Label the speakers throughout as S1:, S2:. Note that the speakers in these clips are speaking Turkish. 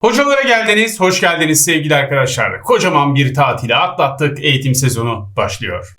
S1: Hocalara geldiniz, hoş geldiniz sevgili arkadaşlar. Kocaman bir tatile atlattık, eğitim sezonu başlıyor.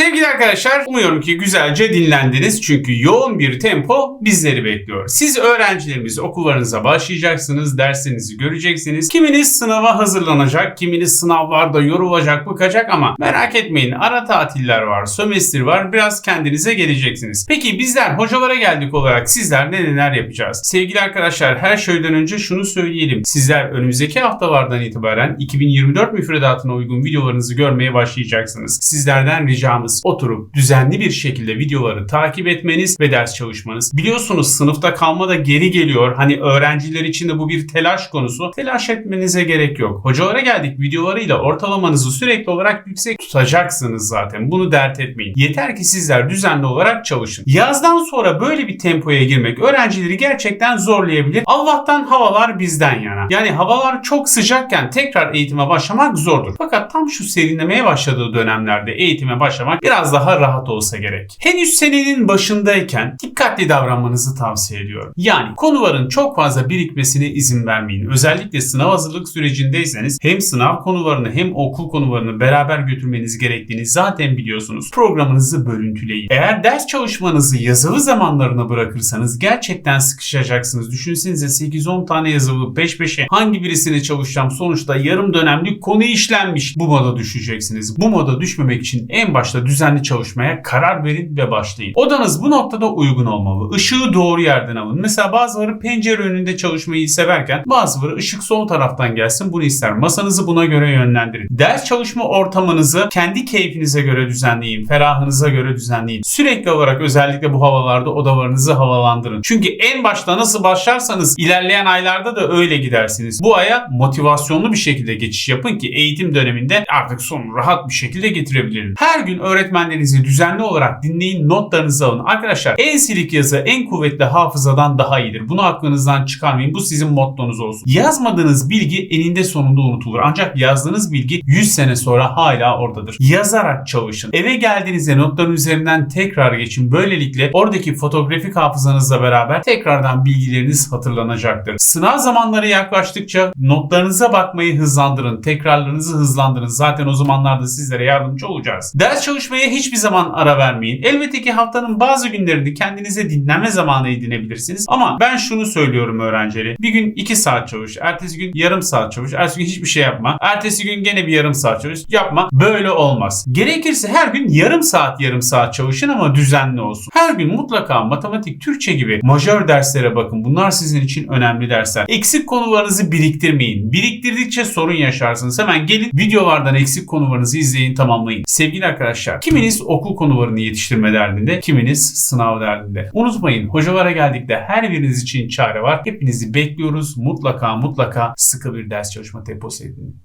S1: Sevgili arkadaşlar, umuyorum ki güzelce dinlendiniz çünkü yoğun bir tempo bizleri bekliyor. Siz öğrencilerimiz okullarınıza başlayacaksınız, derslerinizi göreceksiniz. Kiminiz sınava hazırlanacak, kiminiz sınavlarda yorulacak, bıkacak ama merak etmeyin ara tatiller var, sömestr var, biraz kendinize geleceksiniz. Peki bizler hocalara geldik olarak sizler ne neler yapacağız? Sevgili arkadaşlar her şeyden önce şunu söyleyelim. Sizler önümüzdeki haftalardan itibaren 2024 müfredatına uygun videolarınızı görmeye başlayacaksınız. Sizlerden ricamız oturup düzenli bir şekilde videoları takip etmeniz ve ders çalışmanız. Biliyorsunuz sınıfta kalma da geri geliyor. Hani öğrenciler için de bu bir telaş konusu. Telaş etmenize gerek yok. Hocalara geldik videolarıyla ortalamanızı sürekli olarak yüksek tutacaksınız zaten. Bunu dert etmeyin. Yeter ki sizler düzenli olarak çalışın. Yazdan sonra böyle bir tempoya girmek öğrencileri gerçekten zorlayabilir. Allah'tan havalar bizden yana. Yani havalar çok sıcakken tekrar eğitime başlamak zordur. Fakat tam şu serinlemeye başladığı dönemlerde eğitime başlamak biraz daha rahat olsa gerek. Henüz senenin başındayken dikkatli davranmanızı tavsiye ediyorum. Yani konuların çok fazla birikmesine izin vermeyin. Özellikle sınav hazırlık sürecindeyseniz hem sınav konularını hem okul konularını beraber götürmeniz gerektiğini zaten biliyorsunuz. Programınızı bölüntüleyin. Eğer ders çalışmanızı yazılı zamanlarına bırakırsanız gerçekten sıkışacaksınız. Düşünsenize 8-10 tane yazılı peş peşe hangi birisini çalışacağım sonuçta yarım dönemlik konu işlenmiş. Bu moda düşeceksiniz. Bu moda düşmemek için en başta düzenli çalışmaya karar verin ve başlayın. Odanız bu noktada uygun olmalı. Işığı doğru yerden alın. Mesela bazıları pencere önünde çalışmayı severken bazıları ışık sol taraftan gelsin bunu ister. Masanızı buna göre yönlendirin. Ders çalışma ortamınızı kendi keyfinize göre düzenleyin. Ferahınıza göre düzenleyin. Sürekli olarak özellikle bu havalarda odalarınızı havalandırın. Çünkü en başta nasıl başlarsanız ilerleyen aylarda da öyle gidersiniz. Bu aya motivasyonlu bir şekilde geçiş yapın ki eğitim döneminde artık sonu rahat bir şekilde getirebilelim. Her gün öğretmenlerinizi düzenli olarak dinleyin, notlarınızı alın. Arkadaşlar en silik yazı en kuvvetli hafızadan daha iyidir. Bunu aklınızdan çıkarmayın. Bu sizin mottonuz olsun. Yazmadığınız bilgi eninde sonunda unutulur. Ancak yazdığınız bilgi 100 sene sonra hala oradadır. Yazarak çalışın. Eve geldiğinizde notların üzerinden tekrar geçin. Böylelikle oradaki fotoğrafik hafızanızla beraber tekrardan bilgileriniz hatırlanacaktır. Sınav zamanları yaklaştıkça notlarınıza bakmayı hızlandırın. Tekrarlarınızı hızlandırın. Zaten o zamanlarda sizlere yardımcı olacağız. Ders çalışmaya hiçbir zaman ara vermeyin. Elbette ki haftanın bazı günlerini kendinize dinlenme zamanı edinebilirsiniz. Ama ben şunu söylüyorum öğrencilere. Bir gün 2 saat çalış. Ertesi gün yarım saat çalış. Ertesi gün hiçbir şey yapma. Ertesi gün gene bir yarım saat çalış. Yapma. Böyle olmaz. Gerekirse her gün yarım saat yarım saat çalışın ama düzenli olsun. Her gün mutlaka matematik, Türkçe gibi majör derslere bakın. Bunlar sizin için önemli dersler. Eksik konularınızı biriktirmeyin. Biriktirdikçe sorun yaşarsınız. Hemen gelin videolardan eksik konularınızı izleyin, tamamlayın. Sevgili arkadaşlar, kiminiz okul konularını yetiştirme derdinde, kiminiz sınav derdinde. Unutmayın, hocalara geldikte her biriniz için çare var. Hepinizi bekliyoruz. Mutlaka mutlaka sıkı bir ders çalışma temposu edin.